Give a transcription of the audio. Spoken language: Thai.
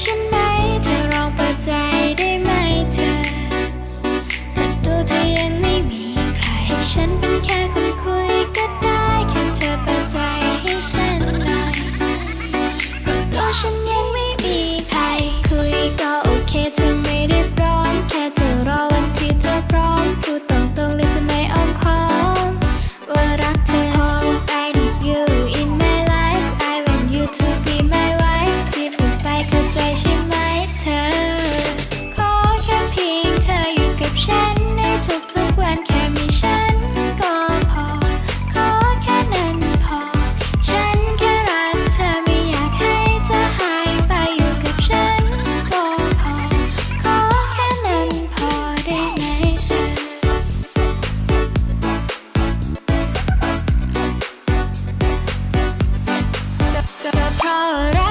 ฉันไหมเธอลองเปิดใจได้ไหมเธอแต่ตัวเธอยังไม่มีใคร ฉันเป็นแค่คน